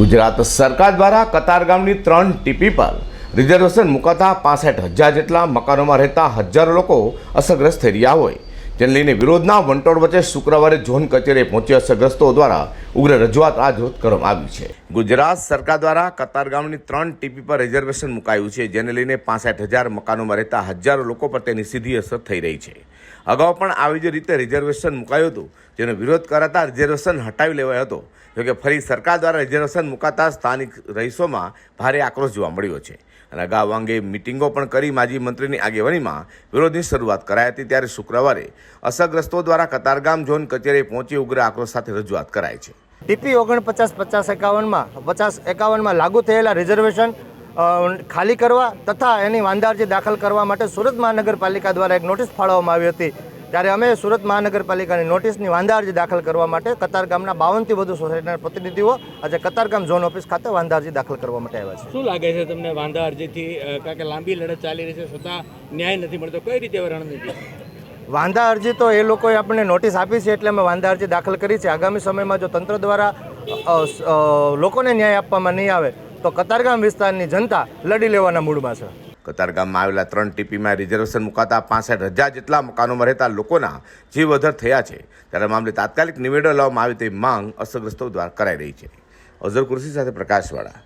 ગુજરાત સરકાર દ્વારા કતારગામની ત્રણ ટીપી પર રિઝર્વેશન મુકાતા પાસઠ હજાર જેટલા મકાનોમાં રહેતા હજારો લોકો અસરગ્રસ્ત થઈ રહ્યા હોય. જેને લઈને વિરોધના વંટોળ વચ્ચે શુક્રવારે ઝોન કચેરીએ પહોંચી અસરગ્રસ્તો દ્વારા ઉગ્ર રજૂઆત આ રોજ કરવામાં આવી છે. ગુજરાત સરકાર દ્વારા કતારગામની ત્રણ ટીપી પર રિઝર્વેશન મુકાયું છે, જેને લઈને પાસઠ હજાર મકાનોમાં રહેતા હજારો લોકો પર તેની સીધી અસર થઈ રહી છે. અગાઉ પણ આવી જ રીતે રિઝર્વેશન મુકાયું હતું. જેનો વિરોધ કરાતા રિઝર્વેશન હટાવી લેવાયો હતો. જોકે ફરી સરકાર દ્વારા રિઝર્વેશન મુકાતા સ્થાનિક રહીશોમાં ભારે આક્રોશ જોવા મળ્યો છે. અને અગાઉ અંગે મિટિંગો પણ કરી માજી મંત્રીની આગેવાનીમાં વિરોધની શરૂઆત કરાઈ હતી ત્યારે શુક્રવારે અસરગ્રસ્તો દ્વારા કતારગામ ઝોન કચેરીએ પહોંચી ઉગ્ર આક્રોશ સાથે રજૂઆત કરાઈ છે. ટીપી ઓગણપચાસ પચાસ એકાવનમાં પચાસ એકાવનમાં લાગુ થયેલા રિઝર્વેશન ખાલી કરવા તથા એની વાંધા અરજી દાખલ કરવા માટે સુરત મહાનગરપાલિકા દ્વારા એક નોટિસ ફાળવવામાં આવી હતી. ત્યારે અમે સુરત મહાનગરપાલિકાની નોટિસની વાંધા અરજી દાખલ કરવા માટે કતારગામના બાવનથી વધુ સોસાયટીના પ્રતિનિધિઓ આજે કતારગામ ઝોન ઓફિસ ખાતે વાંધા અરજી દાખલ કરવા માટે આવ્યા છે. શું લાગે છે તમને વાંધા અરજીથી કારણ કે લાંબી લડત ચાલી રહી છે છતાં ન્યાય નથી મળતો? કઈ રીતે રણનીતિ? વાંધા અરજી તો એ લોકોએ આપણને નોટિસ આપી છે એટલે અમે વાંધા અરજી દાખલ કરી છે. આગામી સમયમાં જો તંત્ર દ્વારા લોકોને ન્યાય આપવામાં નહીં આવે તો કતારગામ વિસ્તારની જનતા લડી લેવાના મૂડમાં છે. કતારગામમાં આવેલા ત્રણ ટીપીમાં રિઝર્વેશન મુકાતા પાસઠ હજાર જેટલા મકાનોમાં રહેતા લોકોના જીવ વધર થયા છે. ત્યારે મામલે તાત્કાલિક નિવેડો લાવવામાં આવે તેવી માંગ અસરગ્રસ્તો દ્વારા કરાઈ રહી છે. અઝર કુર્સી સાથે પ્રકાશવાળા